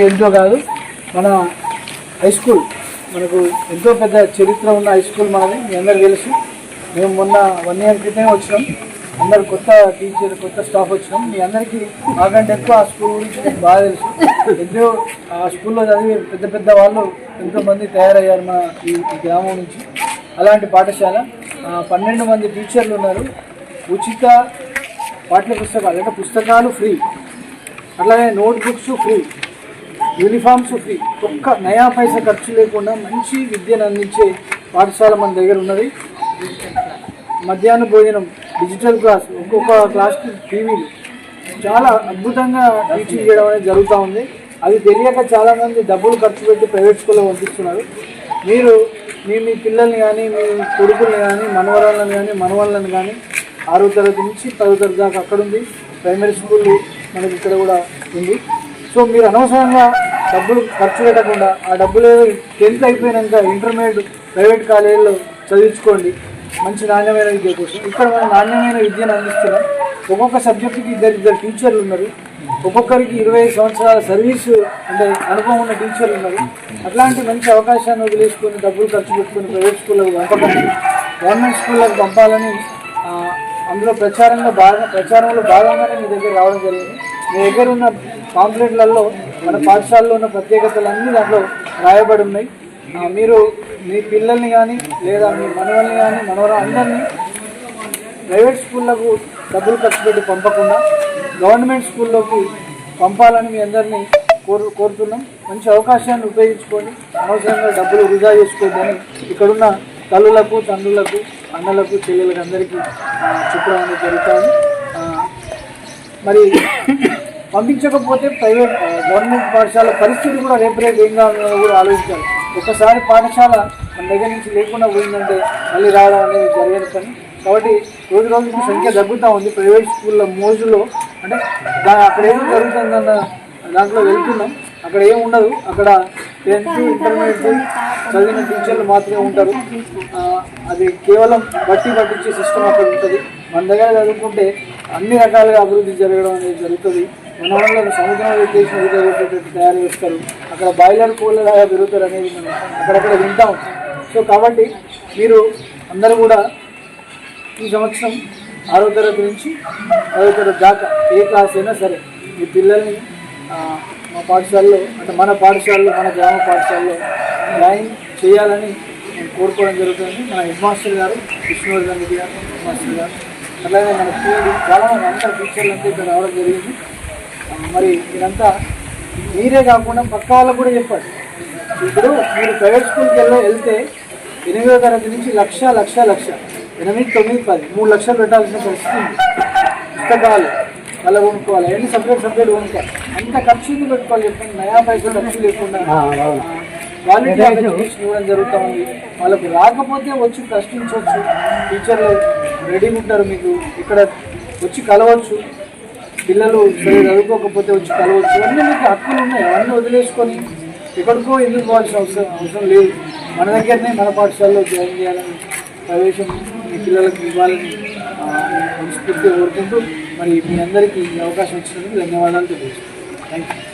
ఏంటో కాదు మన హై స్కూల్ మనకు ఎంతో పెద్ద చరిత్ర ఉన్న హై స్కూల్ మనది మీ అందరికీ తెలుసు. మేము మొన్న వన్ ఇయర్ క్రితమే వచ్చినాం. అందరు కొత్త టీచర్ కొత్త స్టాఫ్ వచ్చినాం. మీ అందరికీ మాకంటే ఎక్కువ ఆ స్కూల్ గురించి మీకు బాగా తెలుసు. ఎంతో ఆ స్కూల్లో చదివి పెద్ద పెద్ద వాళ్ళు ఎంతోమంది తయారయ్యారు మన ఈ గ్రామం నుంచి. అలాంటి పాఠశాల. పన్నెండు మంది టీచర్లు ఉన్నారు. ఉచిత పాఠ్య పుస్తకాలు అంటే పుస్తకాలు ఫ్రీ. అట్లాగే note books free. Uniforms free. ఒక్క నయా పైస ఖర్చు లేకుండా మంచి విద్యను అందించే పాఠశాల మన దగ్గర ఉన్నది. మధ్యాహ్న భోజనం డిజిటల్ క్లాస్ ఒక్కొక్క క్లాస్కి టీవీలు చాలా అద్భుతంగా టీచింగ్ చేయడం అనేది జరుగుతూ ఉంది. అది తెలియక చాలామంది డబ్బులు ఖర్చు పెట్టి ప్రైవేట్ స్కూల్లో పంపిస్తున్నారు. మీరు మీ మీ పిల్లల్ని కానీ మీ కొడుకుల్ని కానీ మనవరాలను కానీ మనవాళ్ళని కానీ ఆరో తరగతి నుంచి పదో తరగతి దాకా అక్కడుంది ప్రైమరీ స్కూల్ మనకి ఇక్కడ కూడా ఉంది. సో మీరు అనవసరంగా డబ్బులు ఖర్చు పెట్టకుండా ఆ డబ్బులు టెన్త్ అయిపోయినాక ఇంటర్మీడియట్ ప్రైవేట్ కాలేజీలో చదివించుకోండి. మంచి నాణ్యమైన విద్య కోసం. ఇక్కడ మనం నాణ్యమైన విద్యను అందిస్తున్నాం. ఒక్కొక్క సబ్జెక్టుకి ఇద్దరు ఇద్దరు టీచర్లు ఉన్నారు. ఒక్కొక్కరికి ఇరవై ఐదు సంవత్సరాల సర్వీస్ అంటే అనుభవం ఉన్న టీచర్లు ఉన్నారు. అట్లాంటి మంచి అవకాశాన్ని వదిలేసుకొని డబ్బులు ఖర్చు పెట్టుకొని ప్రైవేట్ స్కూళ్ళకు పంపకండి. గవర్నమెంట్ స్కూళ్ళకు పంపాలని అందులో ప్రచారంలో బాగా ప్రచారంలో భాగంగానే మీ దగ్గర రావడం జరిగింది. మీ దగ్గర ఉన్న పాంప్లెట్లలో మన పాఠశాలలో ఉన్న ప్రత్యేకతలన్నీ దాంట్లో రాయబడి ఉన్నాయి. మీరు మీ పిల్లల్ని కానీ లేదా మీ మనవల్ని కానీ మనవర అందరినీ ప్రైవేట్ స్కూళ్ళకు డబ్బులు ఖర్చు పెట్టి పంపకుండా గవర్నమెంట్ స్కూల్లోకి పంపాలని మీ అందరినీ కోరు కోరుతున్నాం. మంచి అవకాశాన్ని ఉపయోగించుకొని అనవసరంగా డబ్బులు వృధా చేసుకోవద్దని ఇక్కడున్న తల్లులకు తండ్రులకు అన్నలకు చెల్లెలకు అందరికీ ఆ, చెప్పడం అనేది జరుగుతుంది. మరి పంపించకపోతే ప్రైవేట్ గవర్నమెంట్ పాఠశాల పరిస్థితి కూడా రేపు రేపు ఏం కావాలో కూడా ఆలోచించాలి. ఒకసారి పాఠశాల మన దగ్గర నుంచి లేకుండా పోయిందంటే మళ్ళీ రావడం అనేది జరగదు పని కాబట్టి రోజు రోజుకి సంఖ్య తగ్గుతూ ఉంది. ప్రైవేట్ స్కూళ్ళ మోజులో అంటే అక్కడ ఏం జరుగుతుందన్న దాంట్లో వెళ్తున్నాం. అక్కడ ఏం ఉండదు. అక్కడ టెన్త్ ఇంటర్మీడియట్ చదివిన టీచర్లు మాత్రమే ఉంటారు. అది కేవలం బట్టి పట్టించే సిస్టమ్ అక్కడ ఉంటుంది. మన దగ్గర చదువుకుంటే అన్ని రకాలుగా అభివృద్ధి జరగడం అనేది జరుగుతుంది. మన వాళ్ళకు సముద్రం ఉద్దేశం విధంగా తయారు చేస్తారు. అక్కడ బాయిలర్ కోళ్ళలాగా పెరుగుతారు అనేది మనం అక్కడక్కడ వింటాం. సో కాబట్టి మీరు అందరూ కూడా ఈ సంవత్సరం ఆరో తరగతి నుంచి పదో తరగతి దాకా ఏ క్లాస్ అయినా సరే మీ పిల్లల్ని మా పాఠశాలలో అంటే మన పాఠశాలలో మన గ్రామ పాఠశాలలో జాయిన్ చేయాలని నేను కోరుకోవడం జరుగుతుంది. మన హెడ్ మాస్టర్ గారు విష్ణువర్ధన్ రెడ్డి గారు హెడ్ మాస్టర్ గారు అలాగే మన స్కూల్ చాలా మంది టీచర్లు అంతా ఇక్కడ రావడం జరిగింది. మరి ఇదంతా మీరే కాకుండా పక్క వాళ్ళకు కూడా చెప్పండి ఇప్పుడు మీరు ప్రైవేట్ స్కూల్కి వెళ్ళి వెళ్తే ఎనిమిదో తరగతి నుంచి లక్ష లక్ష లక్ష ఎనిమిది తొమ్మిది పది మూడు లక్షలు పెట్టాల్సిన పరిస్థితి ఉంది. పుస్తకాలు అలా కొనుక్కోవాలి అన్ని సపరేట్ సపరేట్ కొనుక్కోవాలి. అంత ఖర్చు ఎందుకు పెట్టుకోవాలి చెప్పండి. నయా పైసలు ఖర్చు లేకుండా క్వాలిటీ ఇవ్వడం జరుగుతూ ఉంది వాళ్ళకు రాకపోతే వచ్చి ప్రశ్నించవచ్చు. టీచర్లు రెడీగా ఉంటారు మీకు. ఇక్కడ వచ్చి కలవచ్చు. పిల్లలు చదువుకోకపోతే వచ్చి కలవచ్చు. అన్నీ మీకు హక్కులు ఉన్నాయి. అవన్నీ వదిలేసుకొని ఎక్కడికో ఎందుకు పోవాల్సిన అవసరం అవసరం లేదు. మన దగ్గరనే మన పాఠశాలలో జాయిన్ చేయాలని ప్రవేశం మీ పిల్లలకు ఇవ్వాలని మనస్ఫూర్తిగా కోరుకుంటూ మరి మీ అందరికీ అవకాశం ఇచ్చినందుకు ధన్యవాదాలు తెలియజేస్తాను థ్యాంక్ యూ